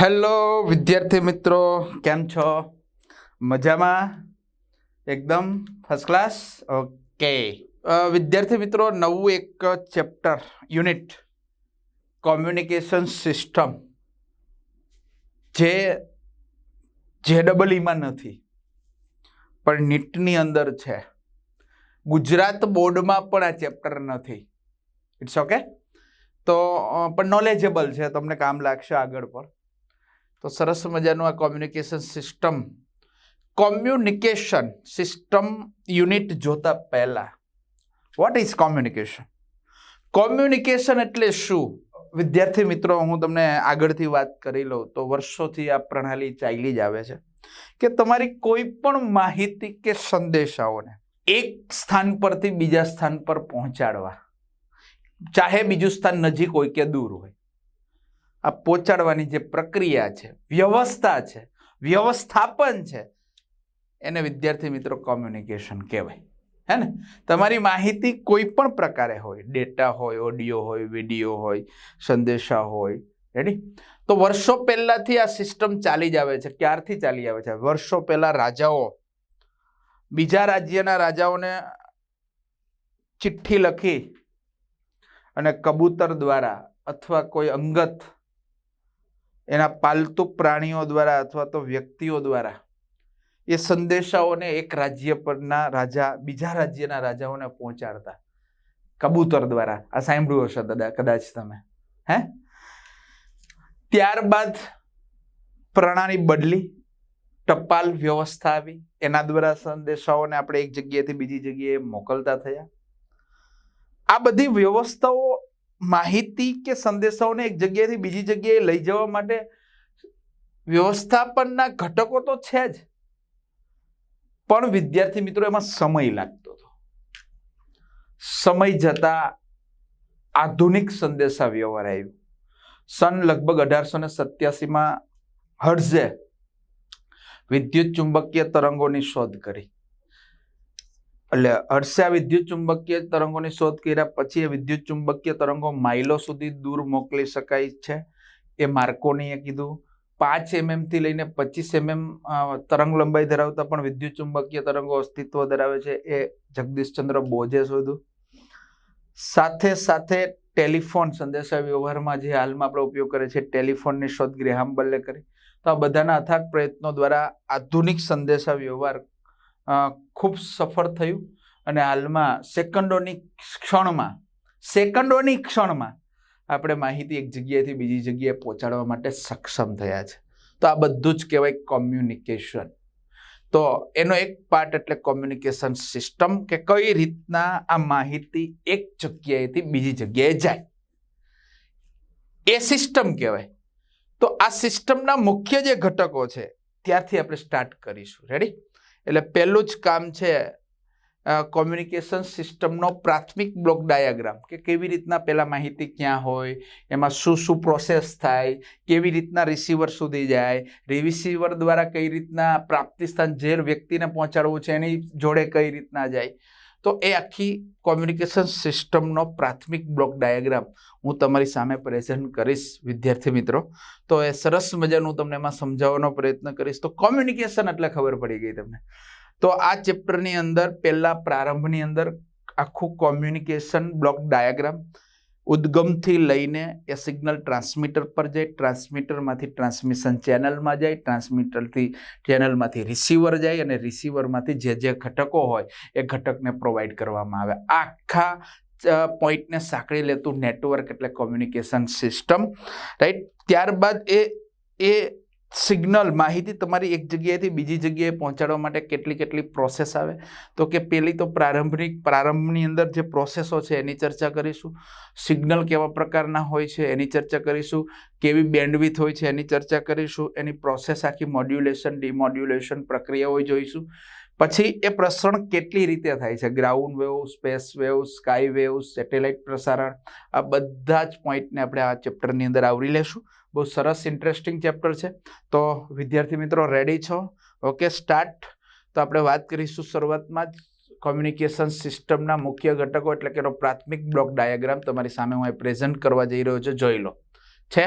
Hello વિદ્યાર્થી મિત્રો, કેમ છો? મજામાં? એકદમ ફર્સ્ટ ક્લાસ ઓકે વિદ્યાર્થી મિત્રો, નવું એક ચેપ્ટર યુનિટ કોમ્યુનિકેશન સિસ્ટમ જે જે ડબલ ઈમાં નથી, પણ નીટની અંદર છે. ગુજરાત બોર્ડમાં પણ આ ચેપ્ટર નથી. ઇટ્સ ઓકે તો પણ નોલેજેબલ છે, તમને કામ લાગશે આગળ પર. તો સરસ મજાનું આ communication system communication system unit જોતા પહેલા. વોટ ઇઝ કોમ્યુનિકેશન કોમ્યુનિકેશન એટલે શું? વિદ્યાર્થી મિત્રો, હું તમને આગળથી વાત કરી લઉં તો વર્ષોથી આ પ્રણાલી ચાલી જ આવે છે કે તમારી કોઈ પણ માહિતી કે સંદેશાઓને એક સ્થાન પરથી બીજા સ્થાન પર પહોંચાડવા. ચાહે બીજું સ્થાન નજીક હોય કે દૂર હોય. આ પહોંચાડવાની જે પ્રક્રિયા છે, વ્યવસ્થા છે, વ્યવસ્થાપન છે, એને વિદ્યાર્થી મિત્રો કોમ્યુનિકેશન કહેવાય. હે ને? તમારી માહિતી કોઈ પણ પ્રકારે હોય, ડેટા હોય, ઓડિયો હોય, વીડિયો હોય, સંદેશા હોય રેડી તો વર્ષો પહેલાંથી આ સિસ્ટમ ચાલી જ આવે છે. ક્યારથી ચાલી આવે છે? વર્ષો પહેલાં રાજાઓ બીજા રાજ્યના રાજાઓને ચિઠ્ઠી લખી અને કબૂતર દ્વારા અથવા કોઈ અંગત એના પાલતુ પ્રાણીઓ દ્વારા અથવા તો વ્યક્તિઓ દ્વારા એ સંદેશાઓને એક રાજ્ય પરના રાજા, બીજા રાજ્યના રાજાઓને પહોંચાડતા. કબૂતર દ્વારા. આ સાંભળ્યું હશે દાદા, કદાચ તમે. હે? ત્યારબાદ પ્રણાલી બદલી. ટપાલ વ્યવસ્થા આવી એના દ્વારા સંદેશાઓને આપણે એક જગ્યાએથી બીજી જગ્યાએ મોકલતા થયા. આ બધી વ્યવસ્થાઓ માહિતી કે સંદેશાઓને એક જગ્યાએથી બીજી જગ્યાએ લઈ જવા માટે વ્યવસ્થાપનના ઘટકો તો છે જ. પણ વિદ્યાર્થી મિત્રો, એમાં સમય લાગતો હતો. સમય જતા આધુનિક સંદેશા વ્યવહાર આવ્યું. સન લગભગ અઢારસો ને સત્યાસીમાં હર્ઝે વિદ્યુત ચુંબકીય તરંગોની શોધ કરી. એટલે હર્ષે વિદ્યુત ચુંબકીય તરંગોની શોધ કર્યા પછી એ વિદ્યુત ચુંબકીય તરંગો માઇલો સુધી દૂર મોકલી શકાય છે. એ માર્કોનીએ કીધું. પાંચ એમએમથી લઈને પચીસ એમએમ તરંગ લંબાઈ ધરાવતા પણ વિદ્યુત ચુંબકીય તરંગો અસ્તિત્વ ધરાવે છે એ જગદીશચંદ્ર બોઝે શોધ્યું સાથે સાથે ટેલિફોન સંદેશા વ્યવહારમાં જે હાલમાં આપણે ઉપયોગ કરે છે ટેલિફોનની શોધ ગ્રેહામ બલ્લે કરી. તો આ બધાના અથાગ પ્રયત્નો દ્વારા આધુનિક સંદેશા વ્યવહાર ખૂબ સફળ થયું અને હાલમાં સેકન્ડોની ક્ષણમાં સેકન્ડોની ક્ષણમાં આપણે માહિતી એક જગ્યાએથી બીજી જગ્યાએ પહોંચાડવા માટે સક્ષમ થયા છે. તો આ બધું જ કહેવાય કોમ્યુનિકેશન. તો એનો એક પાર્ટ એટલે કોમ્યુનિકેશન સિસ્ટમ કે કઈ રીતના આ માહિતી એક જગ્યાએથી બીજી જગ્યાએ જાય. એ સિસ્ટમ કહેવાય. તો આ સિસ્ટમના મુખ્ય જે ઘટકો છે, ત્યારથી આપણે સ્ટાર્ટ કરીશું. રેડી એટલે પહેલું જ કામ છે કોમ્યુનિકેશન સિસ્ટમનો પ્રાથમિક બ્લોક ડાયાગ્રામ કે કેવી રીતના પહેલાં માહિતી ક્યાં હોય, એમાં શું શું પ્રોસેસ થાય, કેવી રીતના રિસીવર સુધી જાય રિસીવર દ્વારા કઈ રીતના પ્રાપ્તિ સ્થાન જે વ્યક્તિને પહોંચાડવું છે એની જોડે કઈ રીતના જાય તો એ આખી કોમ્યુનિકેશન સિસ્ટમનો પ્રાથમિક બ્લોક ડાયાગ્રામ હું તમારી સામે પ્રેઝન્ટ કરીશ, વિદ્યાર્થી મિત્રો. તો એ સરસ મજાનું તમને એમાં સમજાવવાનો પ્રયત્ન કરીશ. તો કોમ્યુનિકેશન એટલે ખબર પડી ગઈ તમને. તો આ ચેપ્ટરની અંદર, પહેલાં પ્રારંભની અંદર આખું કોમ્યુનિકેશન બ્લોક ડાયાગ્રામ ઉદ્ગમથી લઈને એ સિગ્નલ ટ્રાન્સમીટર પર જાય ટ્રાન્સમીટરમાંથી ટ્રાન્સમિશન ચેનલમાં જાય ટ્રાન્સમીટરથી ચેનલમાંથી રિસીવર જાય અને રિસીવરમાંથી જે જે ઘટકો હોય એ ઘટકને પ્રોવાઈડ કરવામાં આવે. આખા પોઈન્ટને સાંકળી લેતું નેટવર્ક એટલે કોમ્યુનિકેશન સિસ્ટમ રાઈટ ત્યારબાદ એ એ સિગ્નલ, માહિતી તમારી એક જગ્યાએથી બીજી જગ્યાએ પહોંચાડવા માટે કેટલી કેટલી પ્રોસેસ આવે. તો કે પેલી તો પ્રારંભિક પ્રારંભની અંદર જે પ્રોસેસો છે એની ચર્ચા કરીશું. સિગ્નલ કેવા પ્રકારના હોય છે એની ચર્ચા કરીશું. કેવી બેન્ડવિથ હોય છે એની ચર્ચા કરીશું. એની પ્રોસેસ આખી મોડ્યુલેશન ડિમોડ્યુલેશન પ્રક્રિયાઓ જોઈશું. પછી એ પ્રસરણ કેટલી રીતે થાય છે? Ground wave space wave sky wave satellite પ્રસારણ. આ બધા જ પોઈન્ટને આપણે આ ચેપ્ટરની અંદર આવરી લેશું. બહુ સરસ ઇન્ટરેસ્ટિંગ ચેપ્ટર છે. તો વિદ્યાર્થી મિત્રો રેડી છો? ઓકે સ્ટાર્ટ તો આપણે વાત કરીશું શરૂઆતમાં જ કોમ્યુનિકેશન સિસ્ટમના મુખ્ય ઘટકો, એટલે કે એનો પ્રાથમિક બ્લોક ડાયાગ્રામ તમારી સામે હું પ્રેઝન્ટ કરવા જઈ રહ્યો છું. જોઈ લો. છે?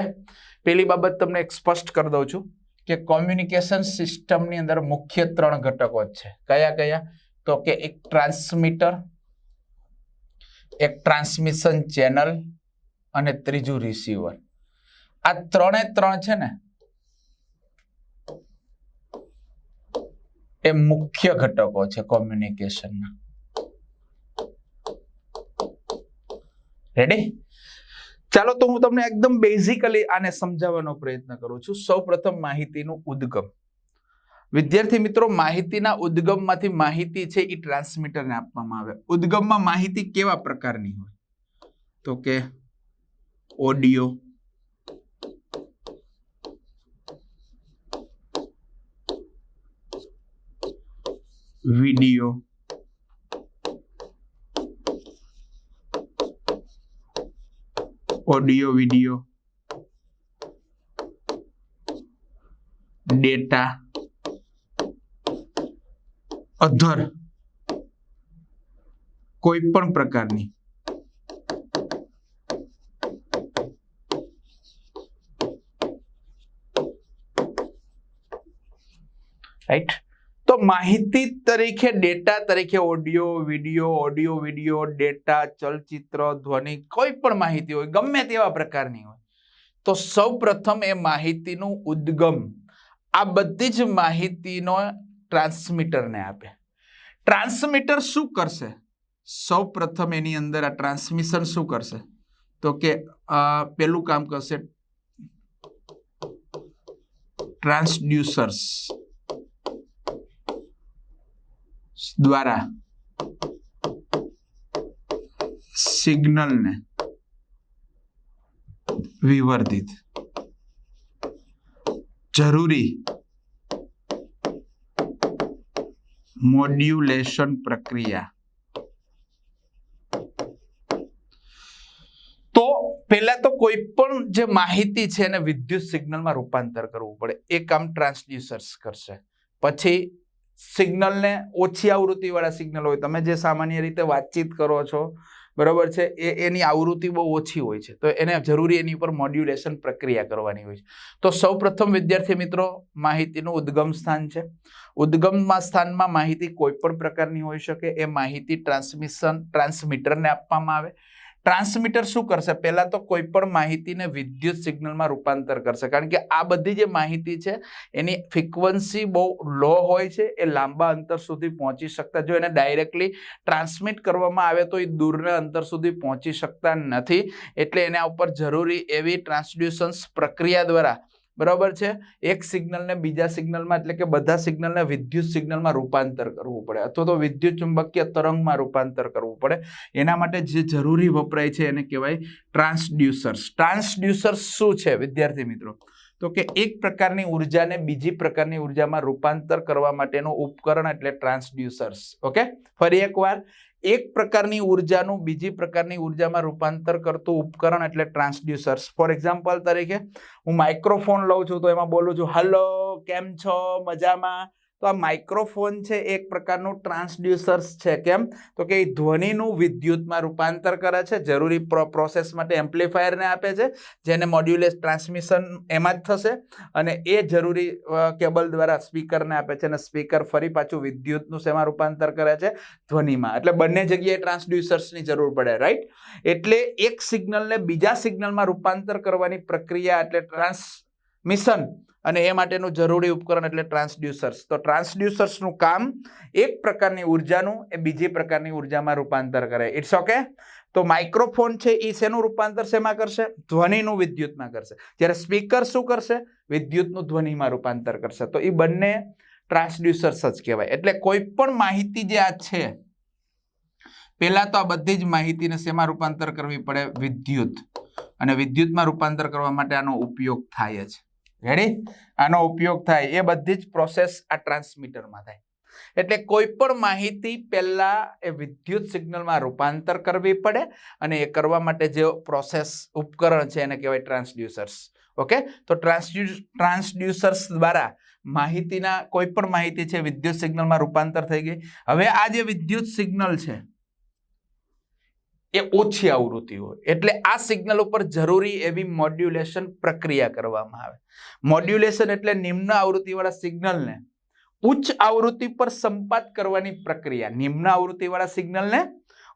પેલી બાબત તમને એક સ્પષ્ટ કરી દઉં છું કે કોમ્યુનિકેશન સિસ્ટમની અંદર મુખ્ય ત્રણ ઘટકો જ છે. કયા કયા? તો કે એક ટ્રાન્સમીટર એક ટ્રાન્સમિશન ચેનલ અને ત્રીજું રિસીવર આ ત્રણે ત્રણ છે ને, એ મુખ્ય ઘટકો છે કોમ્યુનિકેશનના રેડી ચાલો તો હું તમને એકદમ બેઝિકલી આને સમજાવવાનો પ્રયત્ન કરું છું. સૌપ્રથમ માહિતીનું ઉદ્ગમ. વિદ્યાર્થી મિત્રો, માહિતીના ઉદ્ગમમાંથી માહિતી છે એ ટ્રાન્સમીટરને આપવામાં આવે. ઉદ્ગમમાં માહિતી કેવા પ્રકારની હોય? તો કે audio video audio video data other કોઈ પણ પ્રકારની રાઈટ તો માહિતી તરીકે ડેટા તરીકે audio video audio video data ચલચિત્ર, ધ્વનિ, કોઈ પણ માહિતી હોય, ગમે તેવા પ્રકારની હોય, તો સૌ પ્રથમ એ માહિતીનું ઉદ્ગમ. આ બધી જ માહિતીનો ટ્રાન્સમીટરને આપે. ટ્રાન્સમીટર શું કરશે? સૌ પ્રથમ એની અંદર આ ટ્રાન્સમિશન શું કરશે? તો કે પેલું કામ કરશે ટ્રાન્સડ્યુસર્સ દ્વારા સિગ્નલને વિવર્ધિત. જરૂરી મોડ્યુલેશન પ્રક્રિયા. તો પહેલા તો કોઈ પણ જે માહિતી છે એને વિદ્યુત સિગ્નલમાં રૂપાંતર કરવું પડે. એ કામ ટ્રાન્સડ્યુસર્સ કરશે. પછી સિગ્નલને ઓછી આવૃત્તિવાળા સિગ્નલ હોય. તમે જે સામાન્ય રીતે વાતચીત કરો છો, બરાબર છે, એ એની આવૃત્તિ બહુ ઓછી હોય છે. તો એને જરૂરી એની ઉપર મોડ્યુલેશન પ્રક્રિયા કરવાની હોય છે. તો સૌપ્રથમ વિદ્યાર્થી મિત્રો, માહિતીનું ઉદ્ગમ સ્થાન છે. ઉદ્ગમમાં સ્થાનમાં માહિતી કોઈ પણ પ્રકારની હોઈ શકે. એ માહિતી ટ્રાન્સમિશન ટ્રાન્સમીટરને આપવામાં આવે. ટ્રાન્સમીટર શું કરશે? પહેલાં તો કોઈ પણ માહિતીને વિદ્યુત સિગ્નલમાં રૂપાંતર કરશે. કારણ કે આ બધી જે માહિતી છે, એની ફ્રિકવન્સી બહુ લો હોય છે, એ લાંબા અંતર સુધી પહોંચી શકતા જો એને ડાયરેક્ટલી ટ્રાન્સમિટ કરવામાં આવે તો એ દૂરના અંતર સુધી પહોંચી શકતા નથી. એટલે એના ઉપર જરૂરી એવી ટ્રાન્સડ્યુશન્સ પ્રક્રિયા દ્વારા બરાબર છે? એક સિગ્નલને બીજા સિગ્નલમાં એટલે કે બધા સિગ્નલને વિદ્યુત સિગ્નલમાં રૂપાંતર કરવું પડે અથવા તો વિદ્યુત ચુંબકીય તરંગમાં રૂપાંતર કરવું પડે. એના માટે જે જરૂરી વપરાય છે એને કહેવાય ટ્રાન્સડ્યુસર્સ. ટ્રાન્સડ્યુસર્સ શું છે વિદ્યાર્થી મિત્રો? તો કે એક પ્રકારની ઉર્જાને બીજી પ્રકારની ઉર્જામાં રૂપાંતર કરવા માટેનું ઉપકરણ એટલે ટ્રાન્સડ્યુસર્સ. ઓકે? ફરી એકવાર. એક પ્રકારની ઉર્જાનું બીજી પ્રકારની ઉર્જામાં રૂપાંતર કરતું ઉપકરણ એટલે ટ્રાન્સડ્યુસર્સ. ફોર એક્ઝામ્પલ તરીકે હું માઇક્રોફોન લઉં છું તો એમાં બોલું છું હલો કેમ છો? મજામાં? તો આ માઇક્રોફોન છે એક પ્રકારનું ટ્રાન્સડ્યુસર્સ છે, કેમ? તો કે એ ધ્વનિનું વિદ્યુતમાં રૂપાંતર કરે છે, જરૂરી પ્રોસેસ માટે એમ્પ્લીફાયરને આપે છે, જેને મોડ્યુલેસ ટ્રાન્સમિશન એમાં જ થશે, અને એ જરૂરી કેબલ દ્વારા સ્પીકરને આપે છે, અને સ્પીકર ફરી પાછું વિદ્યુતનું શેમાં રૂપાંતર કરે છે, ધ્વનિમાં. એટલે બંને જગ્યાએ ટ્રાન્સડ્યુસર્સની જરૂર પડે રાઈટ એટલે એક સિગ્નલને બીજા સિગ્નલમાં રૂપાંતર કરવાની પ્રક્રિયા, એટલે ટ્રાન્સમિશન અને એ માટેનું જરૂરી ઉપકરણ એટલે ટ્રાન્સડ્યુસર્સ. તો ટ્રાન્સડ્યુસર્સનું કામ એક પ્રકારની ઉર્જાનું, એ બીજી પ્રકારની ઉર્જામાં રૂપાંતર કરે. ઇટ્સ ઓકે તો માઇક્રોફોન છે એ શેનું રૂપાંતર શેમાં કરશે? ધ્વનિનું વિદ્યુતમાં કરશે. જ્યારે સ્પીકર શું કરશે? વિદ્યુતનું ધ્વનિમાં રૂપાંતર કરશે. તો એ બંને ટ્રાન્સડ્યુસર્સ જ કહેવાય. એટલે કોઈ પણ માહિતી જે આ છે, પહેલાં તો આ બધી જ માહિતીને શેમાં રૂપાંતર કરવી પડે? વિદ્યુત. અને વિદ્યુતમાં રૂપાંતર કરવા માટે આનો ઉપયોગ થાય જ. રેડી આનો ઉપયોગ થાય. એ બધી જ પ્રોસેસ આ ટ્રાન્સમીટરમાં થાય. એટલે કોઈ પણ માહિતી પહેલાં એ વિદ્યુત સિગ્નલમાં રૂપાંતર કરવી પડે અને એ કરવા માટે જે પ્રોસેસ ઉપકરણ છે એને કહેવાય ટ્રાન્સડ્યુસર્સ ઓકે તો ટ્રાન્સડ્યુ ટ્રાન્સડ્યુસર્સ દ્વારા માહિતીના કોઈ પણ માહિતી છે વિદ્યુત સિગ્નલમાં રૂપાંતર થઈ ગઈ. હવે આ જે વિદ્યુત સિગ્નલ છે એ ઓછી આવૃત્તિ હોય. એટલે આ સિગ્નલ ઉપર જરૂરી એવી મોડ્યુલેશન પ્રક્રિયા કરવામાં આવે. મોડ્યુલેશન એટલે નિમ્ન આવૃત્તિવાળા સિગ્નલને ઉચ્ચ આવૃત્તિ પર સંપાત કરવાની પ્રક્રિયા. નિમ્ન આવૃત્તિવાળા સિગ્નલને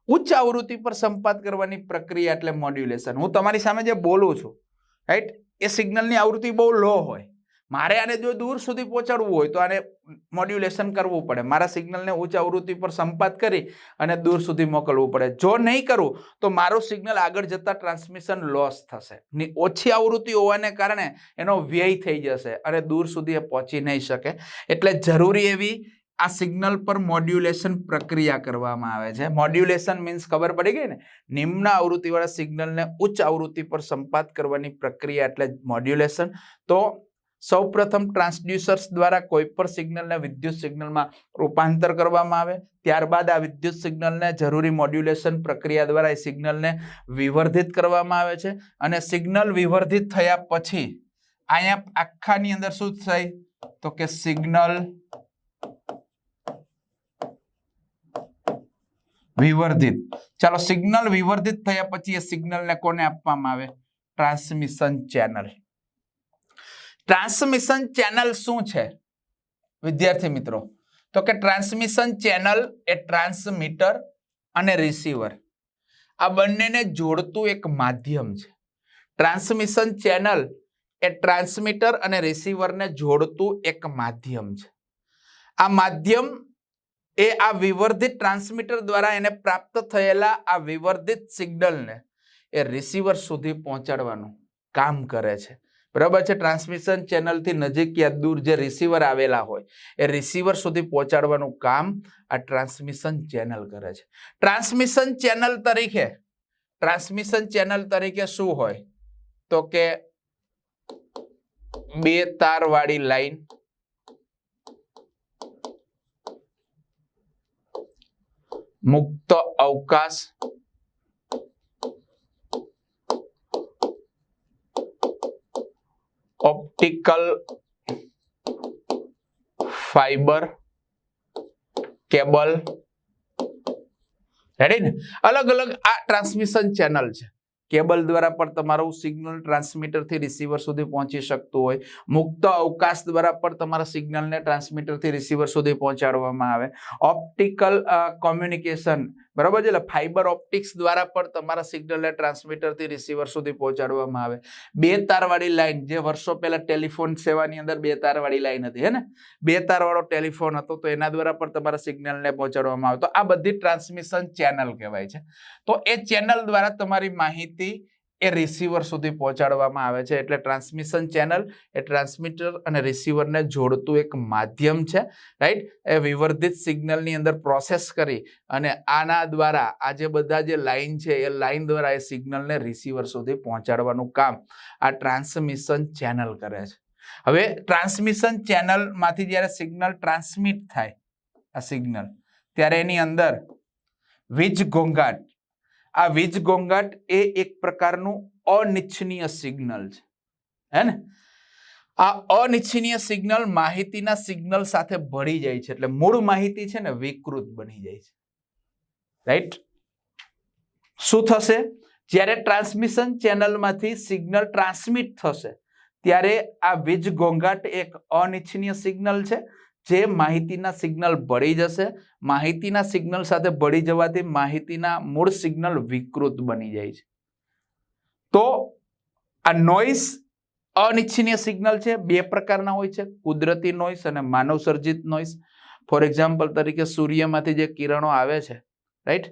ઉચ્ચ આવૃત્તિ પર સંપાત કરવાની પ્રક્રિયા એટલે મોડ્યુલેશન હું તમારી સામે જે બોલું છું રાઈટ એ સિગ્નલની આવૃત્તિ બહુ લો હોય. મારે આને જો દૂર સુધી પહોંચાડવું હોય તો આને મોડ્યુલેશન કરવું પડે. મારા સિગ્નલને ઉચ્ચ આવૃત્તિ પર સંપાત કરી અને દૂર સુધી મોકલવું પડે. જો નહીં કરું, તો મારું સિગ્નલ આગળ જતાં ટ્રાન્સમિશન લોસ થશે. ઓછી આવૃત્તિ હોવાને કારણે એનો વ્યય થઈ જશે અને દૂર સુધી એ પહોંચી નહીં શકે. એટલે જરૂરી એવી આ સિગ્નલ પર મોડ્યુલેશન પ્રક્રિયા કરવામાં આવે છે. મોડ્યુલેશન મીન્સ ખબર પડી ગઈ ને? નિમ્ન આવૃત્તિવાળા સિગ્નલને ઉચ્ચ આવૃત્તિ પર સંપાત કરવાની પ્રક્રિયા એટલે મોડ્યુલેશન તો સૌપ્રથમ ટ્રાન્સડ્યુસર્સ દ્વારા કોઈ પણ સિગ્નલને વિદ્યુત સિગ્નલમાં રૂપાંતર કરવામાં આવે, ત્યારબાદ આ વિદ્યુત સિગ્નલને જરૂરી મોડ્યુલેશન પ્રક્રિયા દ્વારા એ સિગ્નલને વિવર્ધિત કરવામાં આવે છે અને સિગ્નલ વિવર્ધિત થયા પછી અહીંયા આખાની અંદર શું થાય તો કે સિગ્નલ વિવર્ધિત. ચાલો, સિગ્નલ વિવર્ધિત થયા પછી એ સિગ્નલને કોને આપવામાં આવે? Transmission channel. ટ્રાન્સમિશન ચેનલ શું છે? વિદ્યાર્થી મિત્રો, તો કે ટ્રાન્સમિશન ચેનલ એ ટ્રાન્સમીટર અને રિસીવર આ બંનેને જોડતું એક માધ્યમ છે. ટ્રાન્સમિશન ચેનલ એ ટ્રાન્સમીટર અને રિસીવરને જોડતું એક માધ્યમ છે. આ માધ્યમ એ આ વિવર્ધિત ટ્રાન્સમીટર દ્વારા એને પ્રાપ્ત થયેલા આ વિવર્ધિત સિગ્નલને એ રિસીવર સુધી પહોંચાડવાનું કામ કરે છે. બરાબર છે? ટ્રાન્સમિશન ચેનલથી નજીક યા દૂર જે રિસીવર આવેલા હોય, એ રિસીવર સુધી પહોંચાડવાનું કામ આ ટ્રાન્સમિશન ચેનલ કરે છે. ટ્રાન્સમિશન ચેનલ તરીકે ટ્રાન્સમિશન ચેનલ તરીકે શું હોય? તો કે બે તાર વાળી લાઈન, મુક્ત અવકાશ ઓપ્ટિકલ ફાઈબર કેબલ રેડી ને અલગ અલગ આ ટ્રાન્સમિશન ચેનલ છે. કેબલ દ્વારા પણ તમારું સિગ્નલ ટ્રાન્સમીટરથી રિસીવર સુધી પહોંચી શકતું હોય. મુક્ત અવકાશ દ્વારા પણ તમારા સિગ્નલને ટ્રાન્સમીટરથી રિસીવર સુધી પહોંચાડવામાં આવે. ઓપ્ટિકલ કોમ્યુનિકેશન બરાબર છે? એટલે ફાઈબર ઓપ્ટિક્સ દ્વારા પણ તમારા સિગ્નલને ટ્રાન્સમીટરથી રિસીવર સુધી પહોંચાડવામાં આવે. બે તારવાળી લાઈન જે વર્ષો પહેલાં ટેલિફોન સેવાની અંદર બે તારવાળી લાઈન હતી, હે ને? બે તારવાળો ટેલિફોન હતો, તો એના દ્વારા પણ તમારા સિગ્નલને પહોંચાડવામાં આવે. તો આ બધી ટ્રાન્સમિશન ચેનલ કહેવાય છે. તો એ ચેનલ દ્વારા તમારી માહિતી એ રિસીવર સુધી પહોંચાડવામાં આવે છે. એટલે ટ્રાન્સમિશન ચેનલ એ ટ્રાન્સમીટર અને રિસીવરને જોડતું એક માધ્યમ છે રાઈટ એ વિવર્ધિત સિગ્નલની અંદર પ્રોસેસ કરી અને આના દ્વારા આ જે બધા જે લાઇન છે, એ લાઇન દ્વારા એ સિગ્નલને રિસીવર સુધી પહોંચાડવાનું કામ આ ટ્રાન્સમિશન ચેનલ કરે છે. હવે ટ્રાન્સમિશન ચેનલમાંથી જ્યારે સિગ્નલ ટ્રાન્સમિટ થાય, આ સિગ્નલ ત્યારે એની અંદર વીજ ઘોંઘાટ આ વીજ ઘોંઘાટ એ એક પ્રકારનું અનિચ્છનીય સિગ્નલ છે. હે ને? આ અનિચ્છનીય સિગ્નલ માહિતીના સિગ્નલ સાથે ભળી જાય છે એટલે મૂળ માહિતી છે ને વિકૃત બની જાય છે. રાઈટ શું થશે? જ્યારે ટ્રાન્સમિશન ચેનલમાંથી સિગ્નલ ટ્રાન્સમિટ થશે, ત્યારે આ વીજ ઘોંઘાટ એક અનિચ્છનીય સિગ્નલ છે. જે માહિતીના સિગ્નલ ભળી જશે, માહિતીના સિગ્નલ સાથે ભળી જવાથી માહિતીના મૂળ સિગ્નલ વિકૃત બની જાય છે. તો આ નોઈસ અનિચ્છનીય સિગ્નલ છે, બે પ્રકારના હોય છે, કુદરતી નોઈસ અને માનવ સર્જિત નોઈસ ફોર એક્ઝામ્પલ તરીકે સૂર્યમાંથી જે કિરણો આવે છે રાઈટ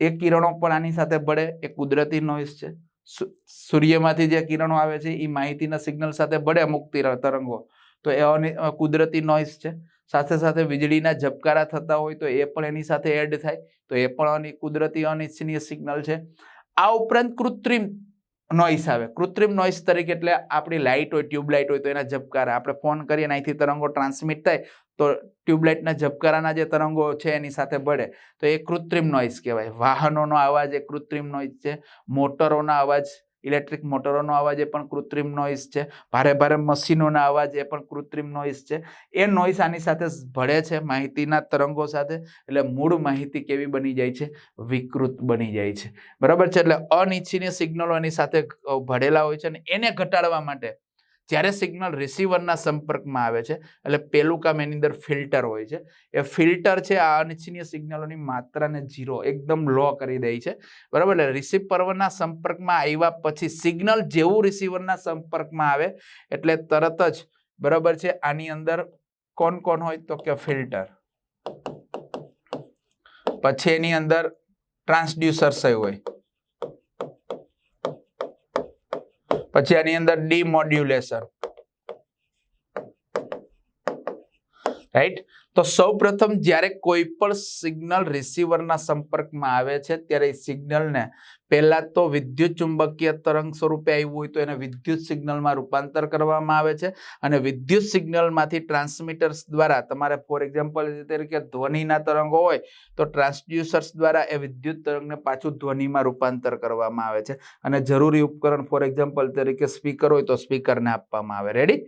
એ કિરણો પણ આની સાથે ભળે એ કુદરતી નોઈસ છે. સૂર્યમાંથી જે કિરણો આવે છે, એ માહિતીના સિગ્નલ સાથે ભળે અમુક તરંગો. તો એ કુદરતી નોઈસ છે. સાથે સાથે વીજળીના ઝબકારા થતા હોય તો એ પણ એની સાથે એડ થાય. તો એ પણ કુદરતી અનિચ્છનીય સિગ્નલ છે. આ ઉપરાંત કૃત્રિમ નોઈસ આવે. કૃત્રિમ નોઈસ તરીકે એટલે આપણી લાઇટ હોય ટ્યુબલાઇટ હોય તો એના ઝબકારા. આપણે ફોન કરીએ અને અહીંથી તરંગો ટ્રાન્સમિટ થાય, તો ટ્યુબલાઇટના ઝબકારાના જે તરંગો છે એની સાથે ભળે. તો એ કૃત્રિમ નોઈસ કહેવાય. વાહનોનો અવાજ એ કૃત્રિમ નોઈસ છે. મોટરોના અવાજ ઇલેક્ટ્રિક મોટરોનો અવાજ એ પણ કૃત્રિમ નોઇઝ છે. ભારે ભારે મશીનોના અવાજ એ પણ કૃત્રિમ નોઇઝ છે. એ નોઇઝ આની સાથે ભળે છે માહિતીના તરંગો સાથે, એટલે મૂળ માહિતી કેવી બની જાય છે? વિકૃત બની જાય છે. બરાબર છે? એટલે અનિચ્છનીય સિગ્નલો એની સાથે ભળેલા હોય છે અને એને ઘટાડવા માટે જ્યારે સિગ્નલ રિસીવરના સંપર્કમાં આવે છે, એટલે પેલું કામ એની અંદર ફિલ્ટર હોય છે. એ ફિલ્ટર છે આ અનિચ્છનીય સિગ્નલોની માત્રાને ઝીરો એકદમ લો કરી દે છે. બરાબર? એટલે રિસીવરના સંપર્કમાં આવ્યા પછી સિગ્નલ જેવું રિસીવરના સંપર્કમાં આવે, એટલે તરત જ, બરાબર છે, આની અંદર કોણ કોણ હોય તો કે ફિલ્ટર. પછી એની અંદર ટ્રાન્સડ્યુસર્સ હોય. પછી આની અંદર ડીમોડ્યુલેશન. રાઈટ તો સૌ પ્રથમ જ્યારે કોઈ પણ સિગ્નલ રિસીવરના સંપર્કમાં આવે છે, ત્યારે એ સિગ્નલને પહેલા તો વિદ્યુત ચુંબકીય તરંગ સ્વરૂપે આવ્યું હોય તો એને વિદ્યુત સિગ્નલમાં રૂપાંતર કરવામાં આવે છે અને વિદ્યુત સિગ્નલમાંથી ટ્રાન્સમીટર્સ દ્વારા તમારે ફોર એક્ઝામ્પલ તરીકે ધ્વનિના તરંગો હોય તો ટ્રાન્સડ્યુસર્સ દ્વારા એ વિદ્યુત તરંગને પાછું ધ્વનિમાં રૂપાંતર કરવામાં આવે છે. અને જરૂરી ઉપકરણ ફોર એક્ઝામ્પલ તરીકે સ્પીકર હોય તો સ્પીકરને આપવામાં આવે. રેડી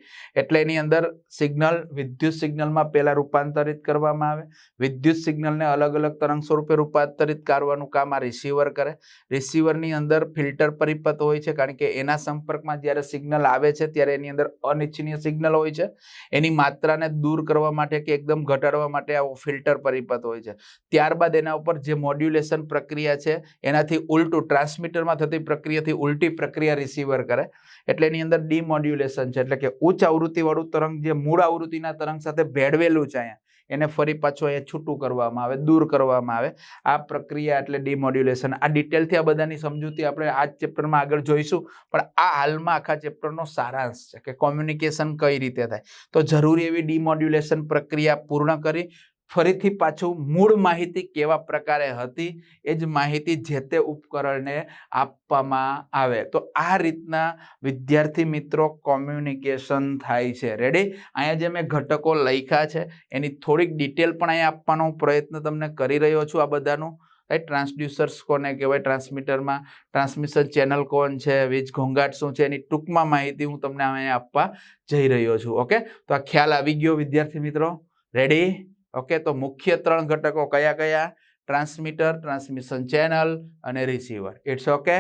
એટલે એની અંદર સિગ્નલ વિદ્યુત સિગ્નલમાં પહેલા રૂપાંતરિત કરવામાં આવે. વિદ્યુત સિગ્નલને અલગ અલગ તરંગ સ્વરૂપે રૂપાંતરિત કરવાનું કામ આ રિસીવર કરે. રિસીવરની અંદર ફિલ્ટર પરિપથ હોય છે, કારણ કે એના સંપર્કમાં જ્યારે સિગ્નલ આવે છે, ત્યારે એની અંદર અનિચ્છનીય સિગ્નલ હોય છે. એની માત્રાને દૂર કરવા માટે કે એકદમ ઘટાડવા માટે આવો ફિલ્ટર પરિપથ હોય છે. ત્યારબાદ એના ઉપર જે મોડ્યુલેશન પ્રક્રિયા છે, એનાથી ઉલટું ટ્રાન્સમીટરમાં થતી પ્રક્રિયાથી ઉલટી પ્રક્રિયા રિસીવર કરે. એટલે એની અંદર ડીમોડ્યુલેશન છે, એટલે કે ઉચ્ચ આવૃત્તિવાળું તરંગ જે મૂળ આવૃત્તિના તરંગ સાથે ભેળવેલું છે અહીંયા. એને ફરી પાછું અહીંયા છૂટું કરવામાં આવે, દૂર કરવામાં આવે. આ પ્રક્રિયા એટલે ડીમોડ્યુલેશન આ ડિટેલથી આ બધાની સમજૂતી આપણે આ ચેપ્ટરમાં આગળ જોઈશું. પણ આ હાલમાં આખા ચેપ્ટરનો સારાંશ છે કે કોમ્યુનિકેશન કઈ રીતે થાય. તો જરૂરી એવી ડીમોડ્યુલેશન પ્રક્રિયા પૂર્ણ કરી ફરીથી પાછું મૂળ માહિતી કેવા પ્રકારે હતી, એ જ માહિતી જે તે ઉપકરણને આપવામાં આવે. તો આ રીતના વિદ્યાર્થી મિત્રો કોમ્યુનિકેશન થાય છે. રેડી અહીંયા જે મેં ઘટકો લખ્યા છે, એની થોડીક ડિટેલ પણ અહીંયા આપવાનો પ્રયત્ન તમને કરી રહ્યો છું આ બધાનું. રાઈટ ટ્રાન્સડ્યુસર્સ કોને કહેવાય? ટ્રાન્સમીટરમાં. ટ્રાન્સમિશન ચેનલ કોણ છે? વીજ ઘોંઘાટ શું છે? એની ટૂંકમાં માહિતી હું તમને અહીંયા આપવા જઈ રહ્યો છું. ઓકે તો આ ખ્યાલ આવી ગયો વિદ્યાર્થી મિત્રો. રેડી ઓકે તો મુખ્ય ત્રણ ઘટકો કયા કયા? ટ્રાન્સમીટર ટ્રાન્સમિશન ચેનલ અને રિસીવર ઇટ્સ ઓકે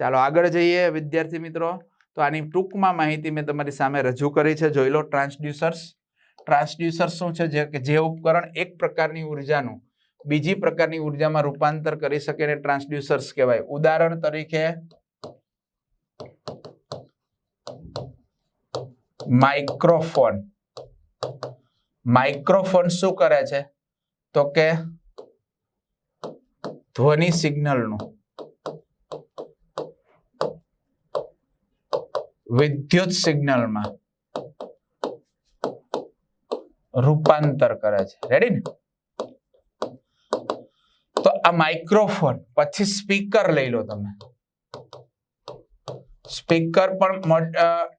ચાલો આગળ જઈએ વિદ્યાર્થી મિત્રો. તો આની ટૂંકમાં માહિતી મેં તમારી સામે રજૂ કરી છે. જોઈ લો ટ્રાન્સડ્યુસર્સ ટ્રાન્સડ્યુસર્સ શું છે? જે જે ઉપકરણ એક પ્રકારની ઉર્જાનું બીજી પ્રકારની ઉર્જામાં રૂપાંતર કરી શકે ને ટ્રાન્સડ્યુસર્સ કહેવાય. ઉદાહરણ તરીકે માઇક્રોફોન માઇક્રોફોન શું કરે છે? તો કે ધ્વનિ સિગ્નલનું. વિદ્યુત સિગ્નલમાં રૂપાંતર કરે છે. રેડી ને? તો આ માઇક્રોફોન પછી સ્પીકર લઈ લો તમે. સ્પીકર પણ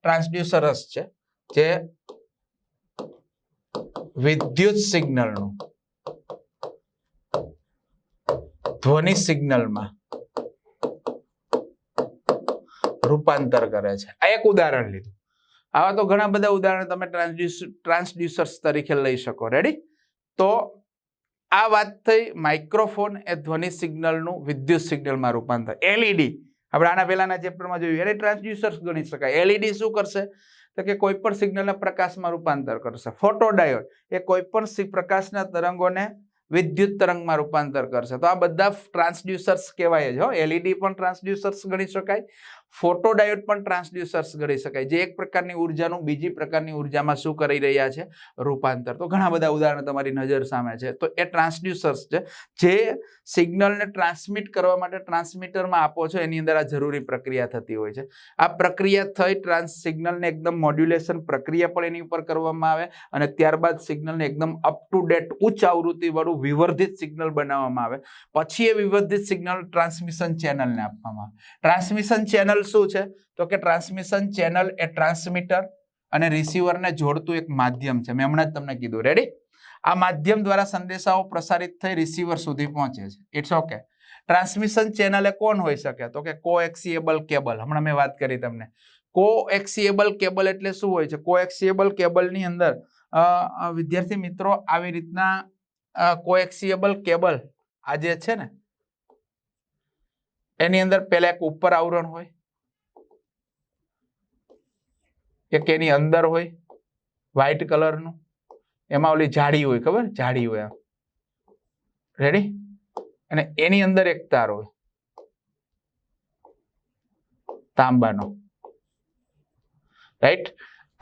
ટ્રાન્સડ્યુસર જ છે, જે વિદ્યુત સિગ્નલનું. ધ્વનિ સિગ્નલમાં રૂપાંતર કરે છે. આ એક ઉદાહરણ લીધું. આવા તો ઘણા બધા ઉદાહરણ તમે ટ્રાન્સડ્યુસ, ટ્રાન્સડ્યુસર્સ તરીકે લઈ શકો. રેડી તો આ વાત થઈ માઇક્રોફોન એ ધ્વનિ સિગ્નલનું વિદ્યુત સિગ્નલમાં રૂપાંતર. એલઈડી આપણે આના પહેલાના ચેપ્ટરમાં જોયું, એને ટ્રાન્સડ્યુસર્સ ગણી શકાય. એલઈડી શું કરશે? તો કે કોઈ પણ સિગ્નલને પ્રકાશમાં રૂપાંતર કરશે. ફોટોડાયોડ એ કોઈ પણ પ્રકાશના તરંગોને વિદ્યુત તરંગમાં રૂપાંતર કરશે. તો આ બધા ટ્રાન્સડ્યુસર્સ કહેવાય જ, હો. એલઈડી પણ ટ્રાન્સડ્યુસર્સ ગણી શકાય. ફોટોડાયોડ પણ ટ્રાન્સડ્યુસર્સ ગણી શકાય. જે એક પ્રકારની ઉર્જાનું બીજી પ્રકારની ઉર્જામાં શું કરી રહ્યા છે? રૂપાંતર. તો ઘણા બધા ઉદાહરણો તમારી નજર સામે છે. તો એ ટ્રાન્સડ્યુસર્સ છે, જે સિગ્નલને ટ્રાન્સમિટ કરવા માટે ટ્રાન્સમીટરમાં આપો છો, એની અંદર આ જરૂરી પ્રક્રિયા થતી હોય છે. આ પ્રક્રિયા થઈ ટ્રાન્સ સિગ્નલને એકદમ મોડ્યુલેશન પ્રક્રિયા પણ એની ઉપર કરવામાં આવે અને ત્યારબાદ સિગ્નલને એકદમ અપ ટુ ડેટ ઉચ્ચ આવૃત્તિવાળું વિવર્ધિત સિગ્નલ બનાવવામાં આવે. પછી એ વિવર્ધિત સિગ્નલ ટ્રાન્સમિશન ચેનલને આપવામાં આવે. ટ્રાન્સમિશન ચેનલ શું છે? તો કે ટ્રાન્સમિશન ચેનલ એ ટ્રાન્સમીટર અને રિસીવરને જોડતું એક માધ્યમ છે. મેં હમણાં જ તમને કીધું. રેડી આ માધ્યમ દ્વારા સંદેશાઓ પ્રસારિત થઈ રિસીવર સુધી પહોંચે છે. ઇટ્સ ઓકે ટ્રાન્સમિશન ચેનલ એ કોણ હોઈ શકે? તો કે કોએક્સિએબલ કેબલ હમણાં મેં વાત કરી તમને. કોએક્સિએબલ કેબલ એટલે શું હોય છે? કોએક્સિએબલ કેબલની અંદર વિદ્યાર્થી મિત્રો, આવી રીતના કોએક્સિએબલ કેબલ આ જે છે ને? એની અંદર પેલા એક ઉપર આવરણ હોય એક એની અંદર હોય વ્હાઈટ કલરનું એમાં ઓલી જાડી હોય, ખબર? જાડી હોય આમ. રેડી અને એની અંદર એક તાર હોય. તાંબાનો. રાઈટ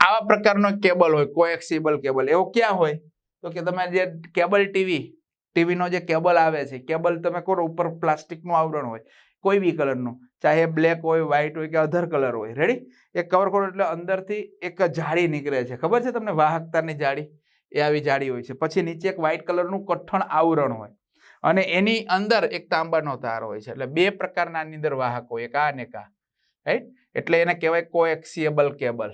આવા પ્રકારનો કેબલ હોય કોએક્સિબલ કેબલ. એવો ક્યાં હોય? તો કે તમે જે કેબલ ટીવી ટીવીનો જે કેબલ આવે છે, કેબલ તમે કરો ઉપર પ્લાસ્ટિકનું આવરણ હોય કોઈ બી કલરનું ચાહે બ્લેક હોય વ્હાઈટ હોય કે અધર કલર હોય. રેડી એ કવર કરો એટલે અંદરથી એક જાળી નીકળે છે. ખબર છે તમને? વાહકતાની જાળી. એ આવી જાળી હોય છે. પછી નીચે એક વ્હાઈટ કલરનું કઠણ આવરણ હોય. અને એની અંદર એક તાંબાનો તાર હોય છે. એટલે બે પ્રકારના આની અંદર વાહક હોય. એક આ અને એક રાઈટ એટલે એને કહેવાય કોએક્સિએબલ કેબલ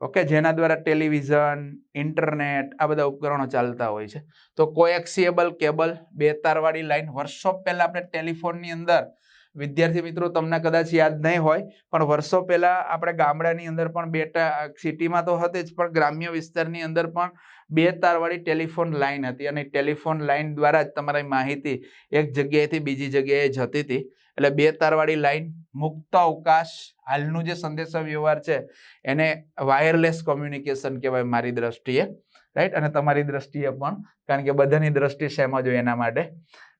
ઓકે જેના દ્વારા ટેલિવિઝન ઇન્ટરનેટ આ બધા ઉપકરણો ચાલતા હોય છે. તો કોએક્સિએબલ કેબલ બે તારવાળી લાઈન વર્ષો પહેલાં આપણે ટેલિફોનની અંદર વિદ્યાર્થી મિત્રો, તમને કદાચ યાદ નહીં હોય, પણ વર્ષો પહેલાં આપણે ગામડાની અંદર પણ બેટા સિટીમાં તો હતી જ, પણ ગ્રામ્ય વિસ્તારની અંદર પણ બે તારવાળી ટેલિફોન લાઇન હતી. અને ટેલિફોન લાઇન દ્વારા જ તમારી માહિતી એક જગ્યાએથી બીજી જગ્યાએ જતી હતી. એટલે બે તારવાળી લાઇન મુક્ત અવકાશ, હાલનું જે સંદેશા વ્યવહાર છે, એને વાયરલેસ કોમ્યુનિકેશન કહેવાય મારી દ્રષ્ટિએ રાઈટ અને તમારી દ્રષ્ટિએ પણ, કારણ કે બધાની દ્રષ્ટિ સેમ જ હોય એના માટે.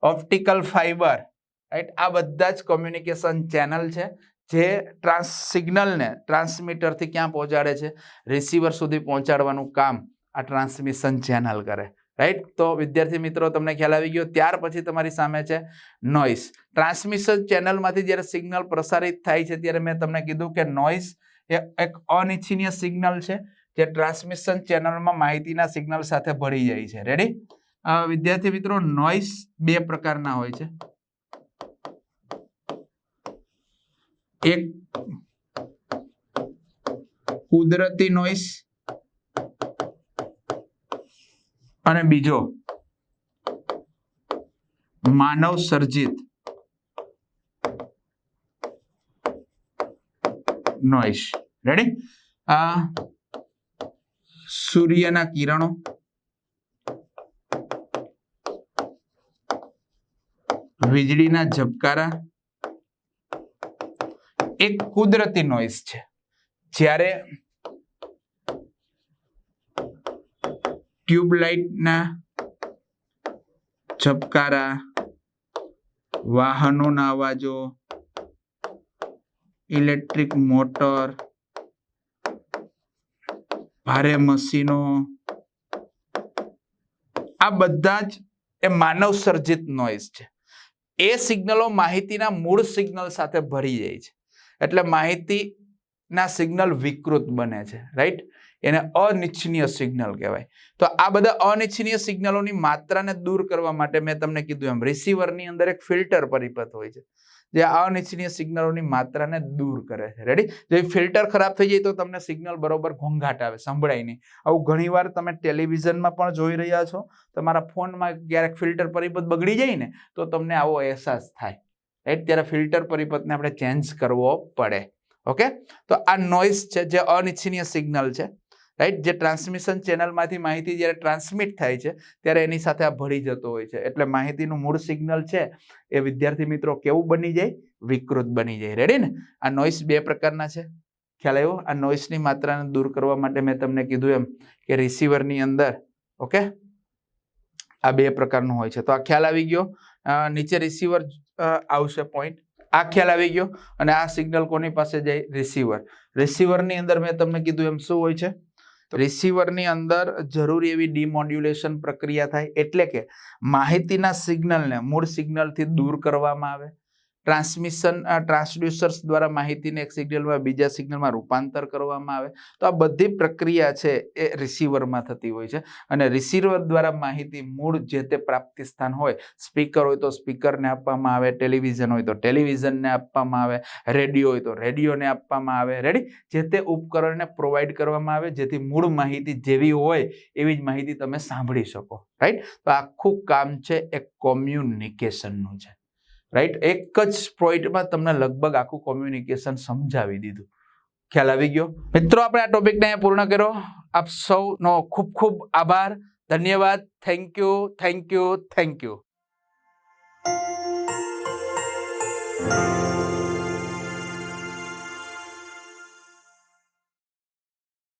ઓપ્ટિકલ ફાઈબર રાઈટ આ બધા જ કોમ્યુનિકેશન ચેનલ છે, જે ટ્રાન્સ સિગ્નલને ટ્રાન્સમીટરથી ક્યાં પહોંચાડે છે? રિસીવર સુધી પહોંચાડવાનું કામ આ ટ્રાન્સમિશન ચેનલ કરે. રાઈટ તો વિદ્યાર્થી મિત્રો, તમને ખ્યાલ આવી ગયો, ત્યાર પછી તમારી સામે છે નોઈસ ટ્રાન્સમિશન ચેનલમાંથી જ્યારે સિગ્નલ પ્રસારિત થાય છે, ત્યારે મેં તમને કીધું કે નોઇસ એ એક અનિચ્છનીય સિગ્નલ છે, જે ટ્રાન્સમિશન ચેનલમાં માહિતીના સિગ્નલ સાથે ભળી જાય છે. રેડી વિદ્યાર્થી મિત્રો નોઇસ બે પ્રકારના હોય છે. એક કુદરતી નોઇસ અને બીજો માનવ સર્જિત નોઇસ રેડી આ સૂર્યના કિરણો વીજળીના ઝબકારા એક કુદરતી નોઇસ છે. જ્યારે ટ્યુબલાઇટના ઝબકારા વાહનોના અવાજો ઇલેક્ટ્રિક મોટર ભારે મશીનો, આ બધા જ એ માનવ સર્જિત નોઇઝ છે. એ સિગ્નલો માહિતીના મૂળ સિગ્નલ સાથે ભરી જાય છે. એટલે માહિતીના સિગ્નલ વિકૃત બને છે રાઈટ એને અનિચ્છનીય સિગ્નલ કહેવાય. તો આ બધા અનિચ્છનીય સિગ્નલોની માત્રાને દૂર કરવા માટે મેં તમને કીધું એમ રિસીવરની અંદર એક ફિલ્ટર પરિપથ હોય છે, જે અનિચ્છનીય સિગ્નલોની માત્રાને દૂર કરે છે. રેડી જો ફિલ્ટર ખરાબ થઈ જાય તો તમને સિગ્નલ બરોબર ઘોંઘાટ આવે, સંભળાય નહીં. આવું ઘણીવાર તમે ટેલિવિઝનમાં પણ જોઈ રહ્યા છો, તમારા ફોનમાં ક્યારેક ફિલ્ટર પરિપથ બગડી જાય ને, તો તમને આવો અહેસાસ થાય. રાઈટ ત્યારે ફિલ્ટર પરિપથને આપણે ચેન્જ કરવો પડે. ઓકે તો આ નોઇસ છે, જે અનિચ્છનીય સિગ્નલ છે. રાઈટ જે ટ્રાન્સમિશન ચેનલમાંથી માહિતી જ્યારે ટ્રાન્સમિટ થાય છે, ત્યારે એની સાથે આ ભળી જતો હોય છે. એટલે માહિતીનું મૂળ સિગ્નલ છે, એ વિદ્યાર્થી મિત્રો કેવું બની જાય? વિકૃત બની જાય. રેડી ને? આ નોઇસ બે પ્રકારના છે. ખ્યાલ આવ્યો? આ નોઇસની માત્રાને દૂર કરવા માટે મેં તમને કીધું એમ કે રિસીવરની અંદર ઓકે આ બે પ્રકારનું હોય છે. તો આ ખ્યાલ આવી ગયો. નીચે રિસીવર આવશે પોઈન્ટ આ ખ્યાલ આવી ગયો અને આ સિગ્નલ કોની પાસે જાય? રિસીવર રિસીવરની અંદર મેં તમને કીધું એમ શું હોય છે? રિસીવરની અંદર જરૂરી એવી ડિમોડ્યુલેશન પ્રક્રિયા થાય. એટલે કે માહિતીના સિગ્નલને મૂળ સિગ્નલથી દૂર કરવામાં આવે. ટ્રાન્સમિશન ટ્રાન્સડ્યુસર્સ દ્વારા માહિતીને એક સિગ્નલમાં, બીજા સિગ્નલમાં રૂપાંતર કરવામાં આવે. તો આ બધી પ્રક્રિયા છે એ રિસીવરમાં થતી હોય છે અને રિસીવર દ્વારા માહિતી મૂળ જે તે પ્રાપ્તિ સ્થાન હોય, સ્પીકર હોય તો સ્પીકરને આપવામાં આવે, ટેલિવિઝન હોય તો ટેલિવિઝનને આપવામાં આવે, રેડિયો હોય તો રેડિયોને આપવામાં આવે. રેડી જે તે ઉપકરણને પ્રોવાઈડ કરવામાં આવે, જેથી મૂળ માહિતી જેવી હોય એવી જ માહિતી તમે સાંભળી શકો. રાઈટ તો આખું કામ છે એ કોમ્યુનિકેશનનું છે. રાઈટ એક જ પોઈન્ટમાં તમને લગભગ આખું કોમ્યુનિકેશન સમજાવી દીધું. ખ્યાલ આવી ગયો? મિત્રો, આપણે આ ટોપિકને પૂર્ણ કર્યો. આપ સૌનો ખૂબ ખૂબ આભાર. ધન્યવાદ. Thank you thank you thank you